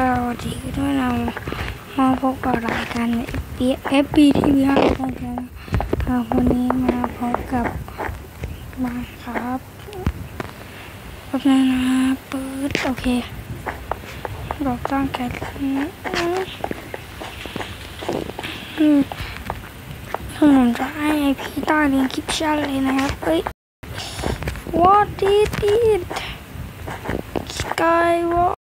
วัสดีด้วยนะมาพบกับรายการ FB TV ห้าของแกนะวันนี้มาพบกับมาครับแป๊บนึงนะเปิดโอเคเราตั้งแก๊สอืมผมจะให้ไอพีใต้ลิงคลิปชั่นเลยนะครับเอ้ย what did it skywalk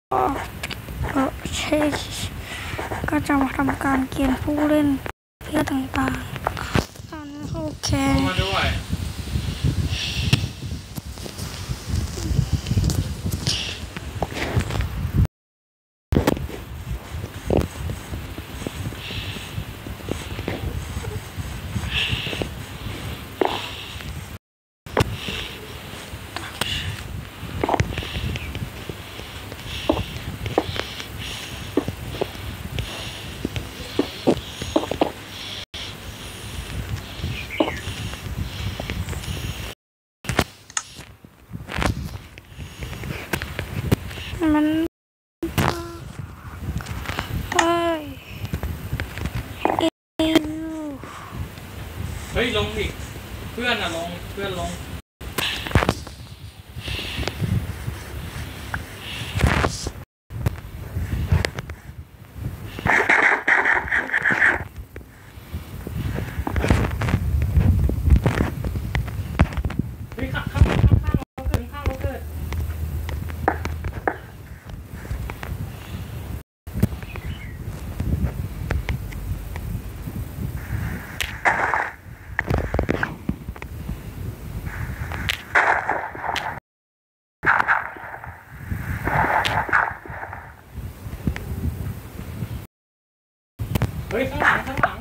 ก็จะมาทำการเกณฑ์ผู้เล่นเพื่อต่างๆตอนนี้โอเค เข้ามาด้วย มันเฮ้ยอิว เฮ้ยลงอีก เพื่อนอะลง เพื่อนลง เฮ้ยข้างข้างข้างข้างเราเกิดข้างเราเกิด เฮ้ยข้างหลังข้างหลัง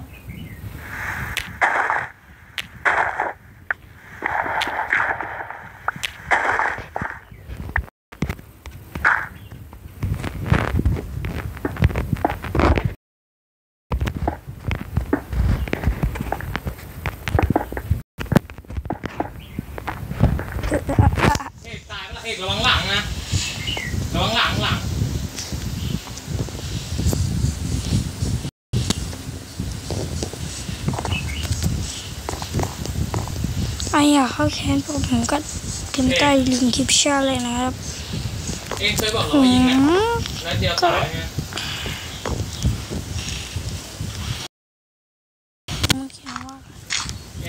เอกตายแล้วเอกระวังหลังนะ ระวังหลังหลัง ไออยากเข้าแคนพวกผมก็พิมพ์ใต้ลิงก์คลิปชั่นเลยนะครับ เอกเคยบอกเราอืไปยิงเนี่ยมแล้วเดียวตายไงมันเขียนว่าเอ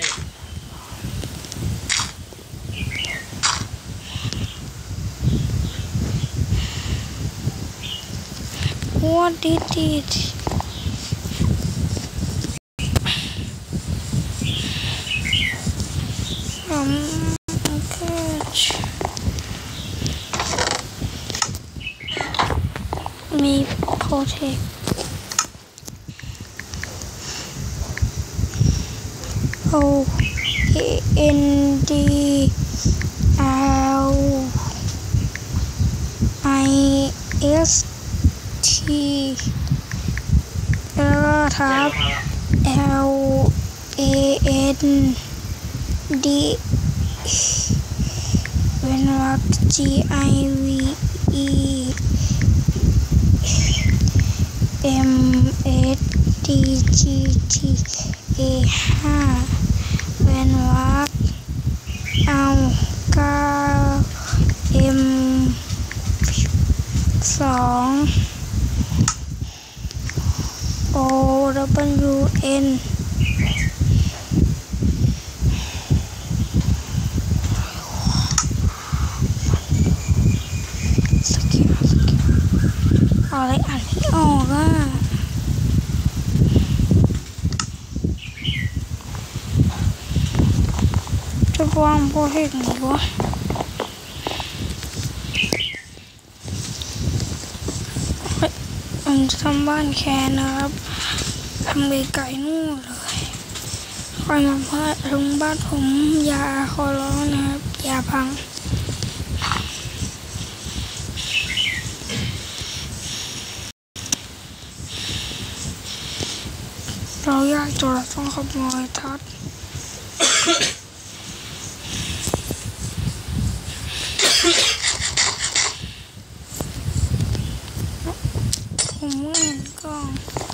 กว่าดีดีอืมก็มี โปรเทค O N D L I S T แล้วก็ทับ L A N D เว้นวรรค G I V E M S D G T A ห้าเว้นวรรคเอาเก้า M สอง O W N สกิลสกิลอะไรอ่านไม่ออกอะ จะวางโปรเทคไหนวะเฮ้ยผมจะทำบ้านแคนนะครับทำไปไก่นู่นเลยคอยมาเพื่อถึงบ้านผมอย่าขอร้องนะครับ อย่าพังเราอยากจนเราต้องขโมยทัด เไม่เห็นกล้องอื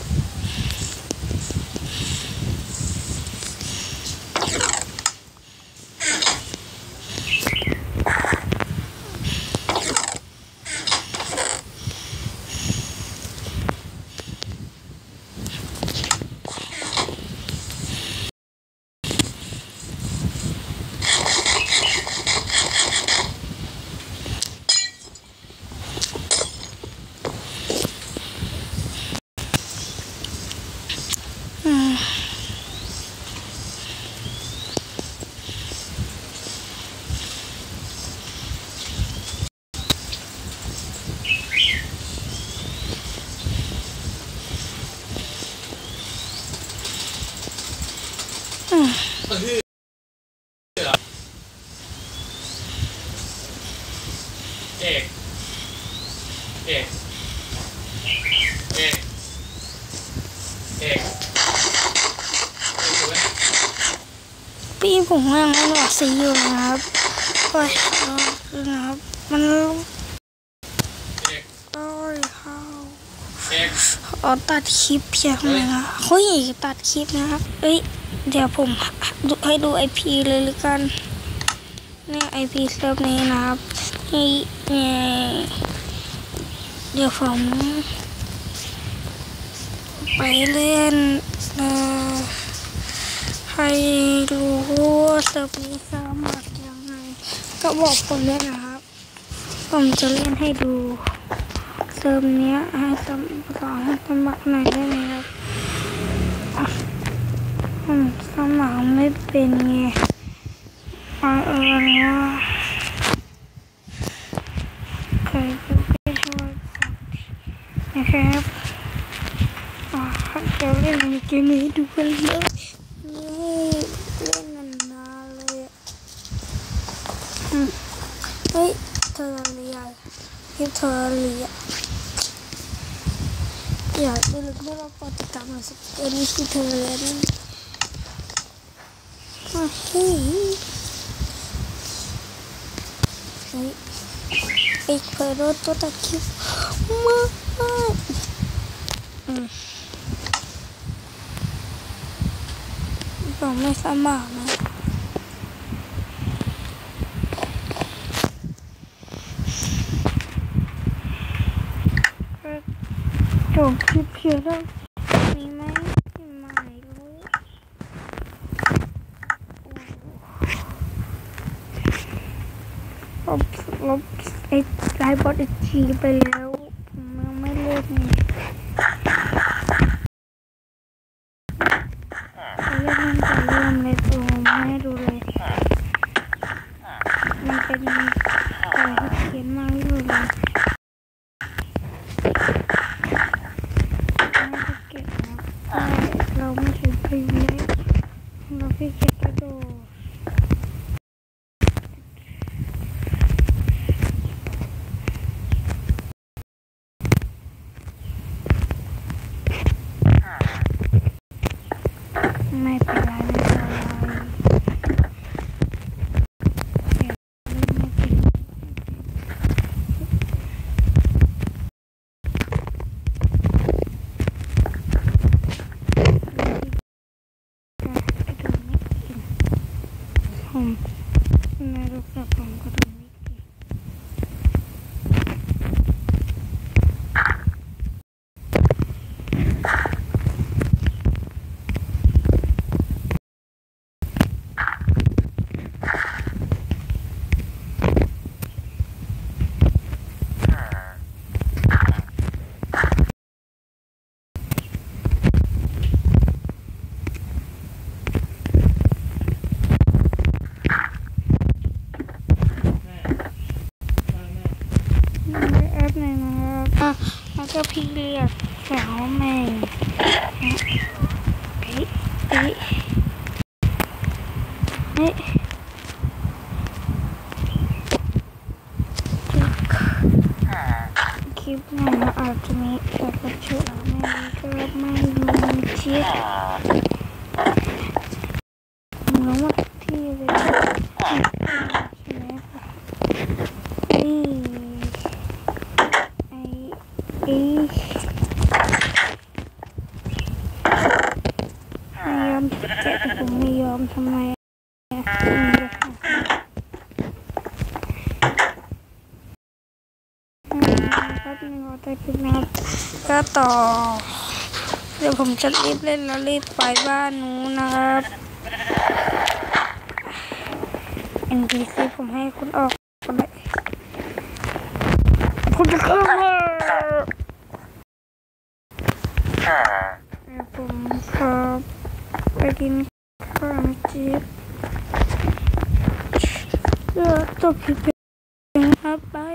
มเออเอกเอกเอกเอกเอกถูกไหมปีผมยังไม่หลอดสีอยู่นะครับโอ้ยรอนะครับ มัน เอก โอ้ยเข้า เอก อ๋อตัดคลิปเพียงเลยนะเฮ้ยตัดคลิปนะครับเอ้ย เดี๋ยวผมให้ดูไอพีเลยละกัน เนี่ยไอพีเซิร์ฟนี้นะครับนี่เนี่ยเดี๋ยวผมไปเล่นเอ่อให้รู้ว่าเซิร์ฟนี้สมัครยังไง ก็บอกคนเล่นนะครับ ผมจะเล่นให้ดู เติมเนี้ยให้สมสอนให้สมัครหน่อยได้ไหมครับอะอืมสมัครไม่เป็นไงบังเอิญว่าใครจะไปช่วยนะครับอะเดี๋ยวเล่นเกมนี้ดูกันเลยเล่นนานๆเลยอะอืมเฮ้ยเธอเรียเธอเรียนอยากจะรู้ว่าเราปฏิกรรมอะไรสักเอ็นที่เธอเล่นอะเฮ้ย เฮ้ยเอกเปิดรถตัวตัดคลิปมากอืมบอกไม่ สมัครนะจบคลิปเพียงเท่านี้ไหมไม่รู้ลบลบไอ้ไลน์บอทอีกทีไปแล้วผมยังไม่เลิกนี่เขาเรียกมันจะเริ่มเลยผมไม่ดูเลย มันเป็นอะไรที่เขียนมาไม่รู้เลย ไม่ได้เก็บนะไม่เราไม่ถึงพรีเล็ก เ giving an ultimate effort to manager of my manager. No more TV. I am scared for me, I'm ก็ต่อ เดี๋ยวผมจะรีบเล่นแล้วรีบไปบ้านนู้นนะครับ NPC ผมให้คุณออกก็ได้คุณจะเข้ามาเดี๋ยวผมขอไปกินข้าวจิ๊บเดี๋ยวจบคลิปนี้ครับบาย